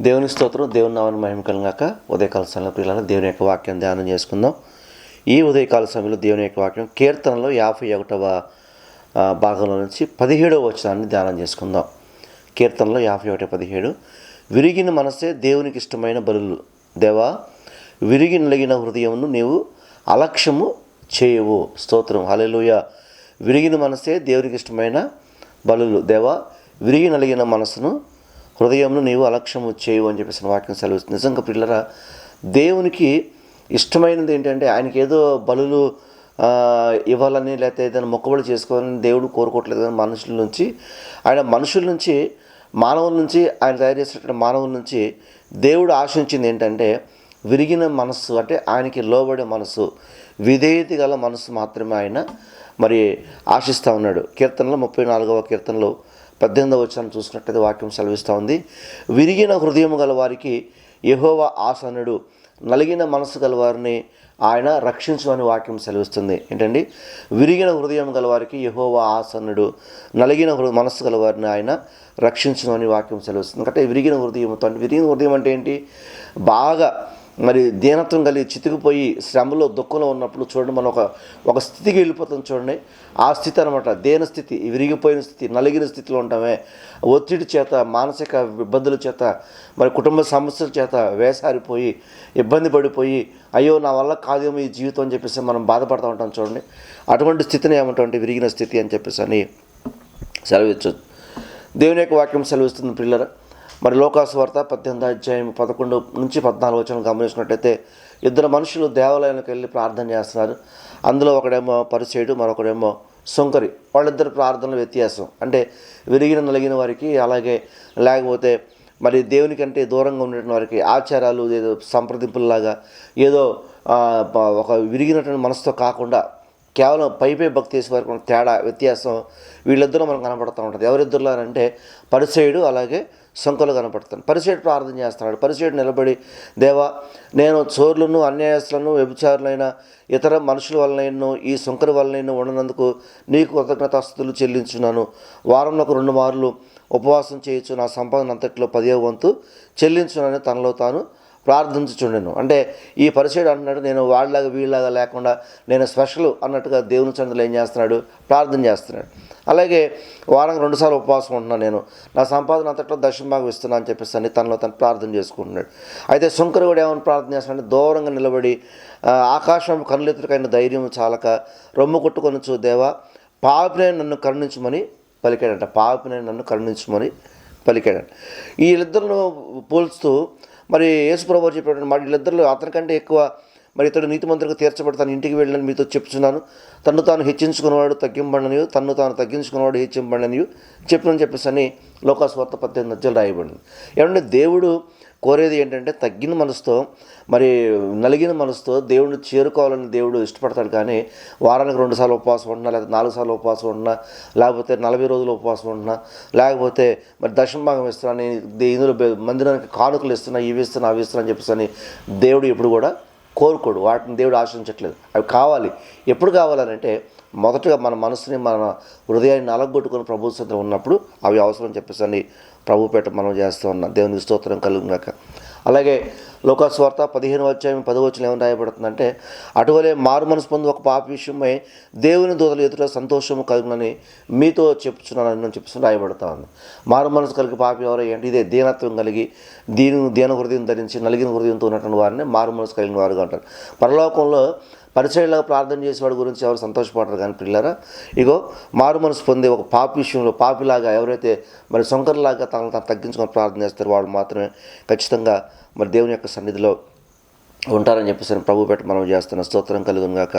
దేవుని స్తోత్రం దేవుని నామని మహిమ కలిగాక. ఉదయకాల సమయంలో పిల్లలు దేవుని యొక్క వాక్యం ధ్యానం చేసుకుందాం. ఈ ఉదయకాల సమయంలో దేవుని యొక్క వాక్యం కీర్తనలో యాభై ఒకటవ భాగంలో నుంచి పదిహేడవ వచనాన్ని ధ్యానం చేసుకుందాం. కీర్తనలో యాభై ఒకటి పదిహేడు. విరిగిన మనసే దేవునికి ఇష్టమైన బలులు. దేవా విరిగి నలిగిన హృదయంను నీవు అలక్ష్యము చేయవు. స్తోత్రం. హలెలుయ విరిగిన మనసే దేవునికి ఇష్టమైన బలులు. దేవా విరిగి నలిగిన మనసును హృదయంను నీవు అలక్ష్యము చేయు అని చెప్పేసి వాక్యం సెలవుస్తుంది. నిజంగా పిల్లరా దేవునికి ఇష్టమైనది ఏంటంటే ఆయనకి ఏదో బలులు ఇవ్వాలని లేకపోతే ఏదైనా మొక్కబడి చేసుకోవాలని దేవుడు కోరుకోవట్లేదు కానీ మనుషుల నుంచి ఆయన మనుషుల నుంచి మానవుల నుంచి ఆయన తయారు చేసినటువంటి మానవుల నుంచి దేవుడు ఆశించింది ఏంటంటే విరిగిన మనస్సు అంటే ఆయనకి లోబడే మనస్సు విధేయత గల మనస్సు మాత్రమే ఆయన మరి ఆశిస్తూ ఉన్నాడు. కీర్తనలో ముప్పై నాలుగవ కీర్తనలో పద్దెనిమిదవ వచ్చాను చూసినట్లయితే వాక్యం సెలవిస్తూ ఉంది. విరిగిన హృదయం గల వారికి యహోవ ఆసనుడు నలిగిన మనసు గల వారిని ఆయన రక్షించమని వాక్యం సెలవిస్తుంది. ఏంటండి? విరిగిన హృదయం గల వారికి యహోవ ఆసనుడు నలిగిన హృ మనస్సు గల వారిని ఆయన రక్షించమని వాక్యం సెలవిస్తుంది. అంటే విరిగిన హృదయంతో విరిగిన హృదయం అంటే ఏంటి? బాగా మరి దీనత్వం కలిగి చితికిపోయి శ్రమలో దుఃఖంలో ఉన్నప్పుడు చూడండి మనం ఒక ఒక స్థితికి వెళ్ళిపోతాం చూడండి. ఆ స్థితి అనమాట దేన స్థితి విరిగిపోయిన స్థితి నలిగిన స్థితిలో ఉంటామే ఒత్తిడి చేత మానసిక ఇబ్బందుల చేత మరి కుటుంబ సమస్యల చేత వేసారిపోయి ఇబ్బంది పడిపోయి అయ్యో నా వల్ల కాదేమో ఈ జీవితం అని చెప్పేసి మనం బాధపడుతూ ఉంటాం చూడండి. అటువంటి స్థితిని ఏమంటామంటే విరిగిన స్థితి అని చెప్పేసి అని సెలవిచ్చు. దేవుని యొక్క వాక్యం సెలవిస్తుంది పిల్లరా మరి లోకాసువార్త పద్దెనిమిది అధ్యాయం పదకొండు నుంచి పద్నాలుగు వచ్చిన గమనించినట్టయితే ఇద్దరు మనుషులు దేవాలయానికి వెళ్ళి ప్రార్థన చేస్తున్నారు. అందులో ఒకడేమో పరిచయుడు మరొకడేమో సొంకరి. వాళ్ళిద్దరు ప్రార్థనలు వ్యత్యాసం. అంటే విరిగిన నలిగిన వారికి అలాగే లేకపోతే మరి దేవుని కంటే దూరంగా ఉండేటువంటి వారికి ఆచారాలు ఏదో సంప్రదింపుల్లాగా ఏదో ఒక విరిగినటువంటి మనసుతో కాకుండా కేవలం పైపై భక్తి చేసే వారికి తేడా వ్యత్యాసం వీళ్ళిద్దరూ మనకు కనబడుతూ ఉంటుంది. ఎవరిద్దరులో అంటే పరిచయుడు అలాగే శంకలు కనపడతాను. పరిసేటు ప్రార్థన చేస్తున్నాడు పరిసేటు నిలబడి దేవా నేను చోర్లను అన్యాయస్తులను వ్యభిచారులైన ఇతర మనుషుల వలనైనా ఈ శంకరు వలనైనా ఉండనందుకు నీకు కృతజ్ఞతాస్తులు చెల్లించున్నాను. వారంలో రెండు మార్లు ఉపవాసం చేయొచ్చు నా సంపాదన అంతట్లో పదే వంతు చెల్లించునని తనలో తాను ప్రార్థించుచుండెను. అంటే ఈ పరిచయుడు అంటున్నాడు నేను వాళ్ళలాగా వీళ్ళలాగా లేకుండా నేను స్పెషల్ అన్నట్టుగా దేవుని చంద్రులు ఏం చేస్తున్నాడు? ప్రార్థన చేస్తున్నాడు. అలాగే వారం రెండుసార్లు ఉపవాసం ఉంటున్నాను నేను. నా సంపాదన అంతట్లో దశమ ఇస్తున్నా అని చెప్పేసి అని తనలో తను ప్రార్థన చేసుకుంటున్నాడు. అయితే శంకరు కూడా ఏమైనా ప్రార్థన చేస్తున్నాడు దూరంగా నిలబడి ఆకాశం కనులెత్తుకైన ధైర్యం చాలక రొమ్ము కొట్టుకొని చూ దేవా పాపినే నన్ను కరుణించమని పలికాడంట. పాపినే నన్ను కరుణించమని పలికాడంట. వీళ్ళిద్దరిని పోల్చుతూ మరి యేసుప్రభు చెప్పినటువంటి మాట వీళ్ళిద్దరిలో అతనికంటే ఎక్కువ మరి ఇతడు నీతిమంతులకు తీర్చబడి ఇంటికి వెళ్ళని మీతో చెప్తున్నాను. తన్ను తాను హెచ్చించుకున్నవాడు తగ్గింపడనియు తన్ను తాను తగ్గించుకున్నవాడు హెచ్చింపడనియు చెప్పినని చెప్పేసి అని లోకాస్వార్త పద్దెనిమిది మధ్యలో రాయబడింది. ఏమంటే దేవుడు కోరేది ఏంటంటే తగ్గిన మనసుతో మరి నలిగిన మనసుతో దేవుడిని చేరుకోవాలని దేవుడు ఇష్టపడతాడు కానీ వారానికి రెండు సార్లు ఉపవాసం ఉన్నా లేకపోతే నాలుగు సార్లు ఉపవాసం ఉన్నా లేకపోతే నలభై రోజులు ఉపవాసం ఉన్నా లేకపోతే మరి దశమ భాగం ఇస్తున్నా నేను దే- ఇందులో మందిరానికి కానుకలు ఇస్తున్నా ఇవి ఇస్తున్నా అవి ఇస్తున్నా అని చెప్పేసి అని దేవుడు ఎప్పుడు కూడా కోరుకోడు. వాటిని దేవుడు ఆశించట్లేదు. అవి కావాలి. ఎప్పుడు కావాలనంటే మొదటగా మన మనసుని మన హృదయాన్ని నలగొట్టుకొని ప్రభుత్వం ఉన్నప్పుడు అవి అవసరం చెప్పేసి ప్రభుపేట మనం చేస్తూ ఉన్నాం. దేవునికి స్తోత్రం కలుగునాక అలాగే లోకాస్వార్త పదిహేను అధ్యాయం పదవచనం ఏమని రాయబడుతుందంటే అటువలే మారు మనసు పొంది ఒక పాప విషయమై దేవుని దూతలు ఎదుట సంతోషము కలుగునని మీతో చెప్తున్నానని నేను చెప్పి రాయబడతా ఉంది. మారు మనసు కలిగి పాపి ఎవరో ఏంటి ఇదే దీనత్వం కలిగి దీని దీన హృదయం ధరించి నలిగిన హృదయంతో ఉన్నటువంటి వారిని మారు మనసు కలిగిన వారుగా అంటారు. పరలోకంలో పరిచయలాగా ప్రార్థన చేసేవాడి గురించి ఎవరు సంతోషపడరు కానీ పిల్లరా ఇగో మారు మనసు పొందే ఒక పాపి విషయంలో పాపిలాగా ఎవరైతే మరి సొంకర్లాగా తనను తను తగ్గించుకొని ప్రార్థన చేస్తారో వాళ్ళు మాత్రమే ఖచ్చితంగా మరి దేవుని యొక్క సన్నిధిలో ఉంటారని చెప్పేసి ప్రభు పెట్టి మనం చేస్తున్న. స్తోత్రం కలుగునుగాక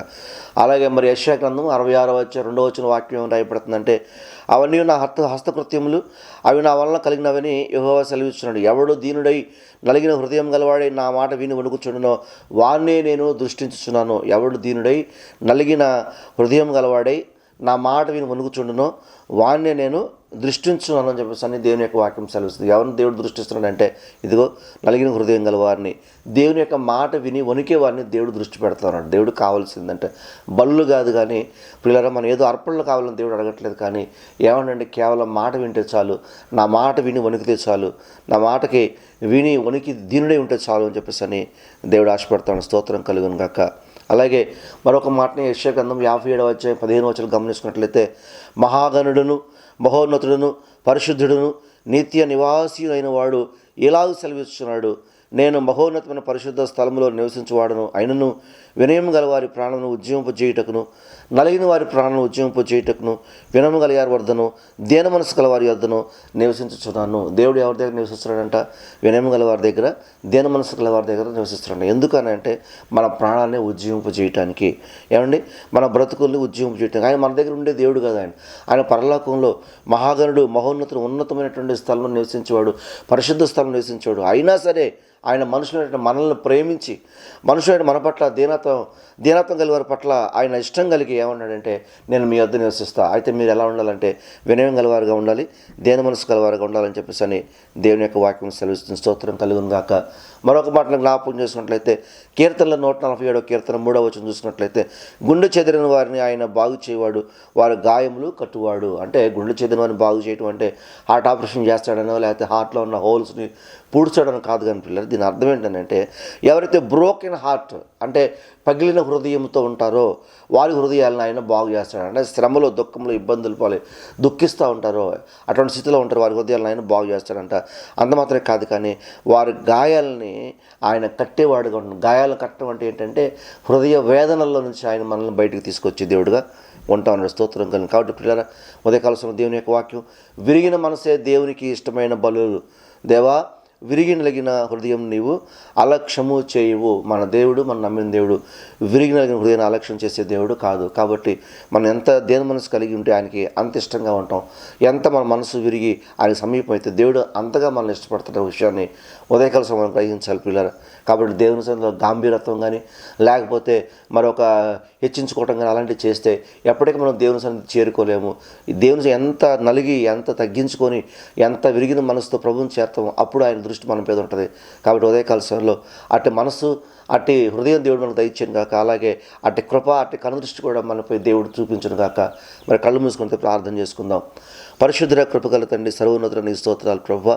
అలాగే మరి యశ్యా గ్రంథం అరవై ఆరో వచ్చే రెండో వచ్చిన వాక్యం ఏం రాయబడుతుందంటే అవన్నీ నా హస్త హస్తకృత్యములు అవి నా వలన కలిగినవని యెహోవా సెలవిస్తున్నాడు ఎవడు దీనుడై నలిగిన హృదయం గలవాడై నా మాట విని వణుకుచుండునో వాన్నే నేను దృష్టించుచున్నాను. ఎవడు దీనుడై నలిగిన హృదయం గలవాడై నా మాట విని వణుకుచుండునో వాన్నే నేను దృష్టించు అని చెప్పేసి అని దేవుని యొక్క వాక్యం సెలవిస్తుంది. ఎవరిని దేవుడు దృష్టిస్తున్నాడంటే ఇదిగో నలిగిన హృదయం గల వారిని దేవుని యొక్క మాట విని వణికే వారిని దేవుడు దృష్టి పెడుతున్నాడు దేవుడు కావాల్సిందంటే బళ్ళు కాదు కానీ పిల్లల మనం ఏదో అర్పణలు కావాలని దేవుడు అడగట్లేదు కానీ ఏమనండి కేవలం మాట వింటే చాలు నా మాట విని వణికితే చాలు నా మాటకి విని వణికి దీనుడే ఉంటే చాలు అని చెప్పేసి అని దేవుడు ఆశపడతాడు. స్తోత్రం కలుగును గాక. అలాగే మరొక మాటని యశ్యగంధం యాభై ఏడవ వచ్చే పదిహేను వచ్చలు గమనించుకున్నట్లయితే మహాగణుడును మహోన్నతుడును పరిశుద్ధుడును నిత్య నివాసి వాడు ఇలాగ సెలవిస్తున్నాడు నేను మహోన్నతమైన పరిశుద్ధ స్థలంలో నివసించువాడను అయినను వినయం గల వారి ప్రాణమును ఉద్యమింపజేయుటకును నలిగిన వారి ప్రాణను ఉద్యమింపజేయుటకును వినము గల వారి వద్దను దేన మనసు గల వారి వద్దను నివసించుచున్నాను. దేవుడు ఎవరి దగ్గర నివసిస్తున్నాడంట? వినయం గల వారి దగ్గర దేన మనసు గల వారి దగ్గర నివసిస్తున్నాడు. ఎందుకనంటే మన ప్రాణాన్ని ఉజ్జీవింపు చేయటానికి ఏమండి? మన బ్రతుకుల్ని ఉజ్జీవింపు చేయటానికి ఆయన మన దగ్గర ఉండే దేవుడు కదా ఆయన. ఆయన పరలోకంలో మహాగణుడు మహోన్నతుడు ఉన్నతమైనటువంటి స్థలంలో నివసించేవాడు పరిశుద్ధ స్థలంలో నివసించేవాడు. అయినా సరే ఆయన మనుషులైన మనల్ని ప్రేమించి మనుషులైన మన పట్ల దీనత్వం దీనత్వం కలిగి వారి పట్ల ఆయన ఇష్టం కలిగి ఏమన్నాడంటే నేను మీ వద్ద నివసిస్తా. అయితే మీరు ఎలా ఉండాలంటే వినయం గలవారుగా ఉండాలి దేని మనసు గలవారుగా ఉండాలని చెప్పేసి అని దేవుని యొక్క వాక్యం సెలవిస్తుంది. స్తోత్రం కలుగును గాక. మరొక మాటను జ్ఞాపకం చేసుకున్నట్లయితే కీర్తనలో నూట నలభై ఏడో కీర్తన మూడవ వచ్చిన చూసుకున్నట్లయితే గుండె చెదిరిన వారిని ఆయన బాగు చేయవాడు వారి గాయములు కట్టువాడు. అంటే గుండె చెదిరిన వారిని బాగు చేయటం అంటే హార్ట్ ఆపరేషన్ చేస్తాడనో లేకపోతే హార్ట్లో ఉన్న హోల్స్ని పూడ్చడం కాదు కానీ పిల్లలు దీని అర్థం ఏంటంటే ఎవరైతే బ్రోకెన్ హార్ట్ అంటే పగిలిన హృదయంతో ఉంటారో వారి హృదయాలను ఆయన బాగు చేస్తాడు. అంటే శ్రమలో దుఃఖంలో ఇబ్బందులు పోలే దుఃఖిస్తూ ఉంటారో అటువంటి స్థితిలో ఉంటారు వారి హృదయాలను ఆయన బాగు చేస్తాడంట. అంత మాత్రమే కాదు కానీ వారి గాయాలని ఆయన కట్టేవాడుగా ఉంటాడు గాయాలను కట్టడం అంటే ఏంటంటే హృదయ వేదనల్లో నుంచి ఆయన మనల్ని బయటకు తీసుకొచ్చే దేవుడుగా ఉంటా ఉన్నాడు స్తోత్రం కలిగి కాబట్టి పిల్లల ఉదయకాల సమయం దేవుని యొక్క వాక్యం విరిగిన మనసే దేవునికి ఇష్టమైన బలు దేవా విరిగినలిగిన హృదయం నీవు అలక్ష్యము చేయవు. మన దేవుడు మన నమ్మిన దేవుడు విరిగినలిగిన హృదయాన్ని అలక్ష్యం చేసే దేవుడు కాదు. కాబట్టి మనం ఎంత దేని మనసు కలిగి ఉంటే ఆయనకి అంత ఇష్టంగా ఉంటాం. ఎంత మన మనసు విరిగి ఆయన సమీపం అయితే దేవుడు అంతగా మనల్ని ఇష్టపడుతున్న విషయాన్ని ఉదయకాల సమయం గ్రహించాలి పిల్లలు. కాబట్టి దేవుని సన్నిధిలో గాంభీరత్వం కానీ లేకపోతే మరొక హెచ్చించుకోవటం కానీ అలాంటివి చేస్తే ఎప్పటికీ మనం దేవుని సన్నిధి చేరుకోలేము. దేవుని ఎంత నలిగి ఎంత తగ్గించుకొని ఎంత విరిగిన మనసుతో ప్రభువుని చేస్తామో అప్పుడు ఆయన దృష్టి మన మీద ఉంటుంది. కాబట్టి ఉదయకాల సమయంలో అట్టి మనసు అట్టి హృదయం దేవుడు మనకు దయచేయను కాక అలాగే అట్టి కృప అట్టి కనుదృష్టి కూడా మనపై దేవుడు చూపించను కాక మరి కళ్ళు మూసుకుంటే ప్రార్థన చేసుకుందాం. పరిశుద్ధ కృపగల తండ్రి సర్వోన్నతుల నీ స్తోత్రాలు ప్రభు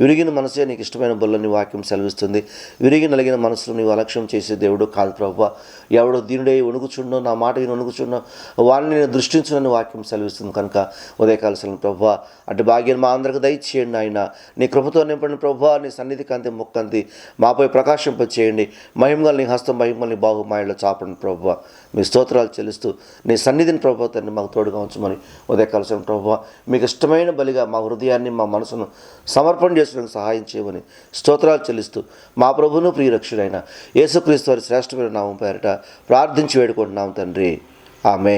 విరిగిన మనసే నీకు ఇష్టమైన బొల్లని వాక్యం సెలవిస్తుంది. విరిగి నలిగిన మనసును నీవు అలక్ష్యం చేసే దేవుడు కాదు ప్రభు ఎవడు దీనుడే వణుకుచుండో నా మాట విని వణుకుచుండో వాడిని నేను దృష్టించునని వాక్యం సెలవిస్తుంది కనుక ఉదయకాల సెలవు ప్రభు అటు భాగ్యం మా అందరికి దయచేయండి ఆయన నీ కృపతో నింపండి ప్రభు నీ సన్నిధి కాంతి ముక్కంతి మాపై ప్రకాశింపచేయండి. చేయండి మహిమగల నీ హస్తం మహిమల్ని బాహు మాయలో చాపండి ప్రభు మీ స్తోత్రాలు చెల్లిస్తూ నీ సన్నిధిని ప్రభు తండ్రి మాకు తోడుగా ఉంచమని ఉదయ సమయం ప్రభు మీకు ఇష్టమైన బలిగా మా హృదయాన్ని మా మనసును సమర్పణ చేసడానికి సహాయం చేయమని స్తోత్రాలు చెల్లిస్తూ మా ప్రభును ప్రియరక్షుడైన యేసుక్రీస్తు వారి శ్రేష్టమైన నామం పేరిట ప్రార్థించి వేడుకుంటున్నాం తండ్రి. ఆమె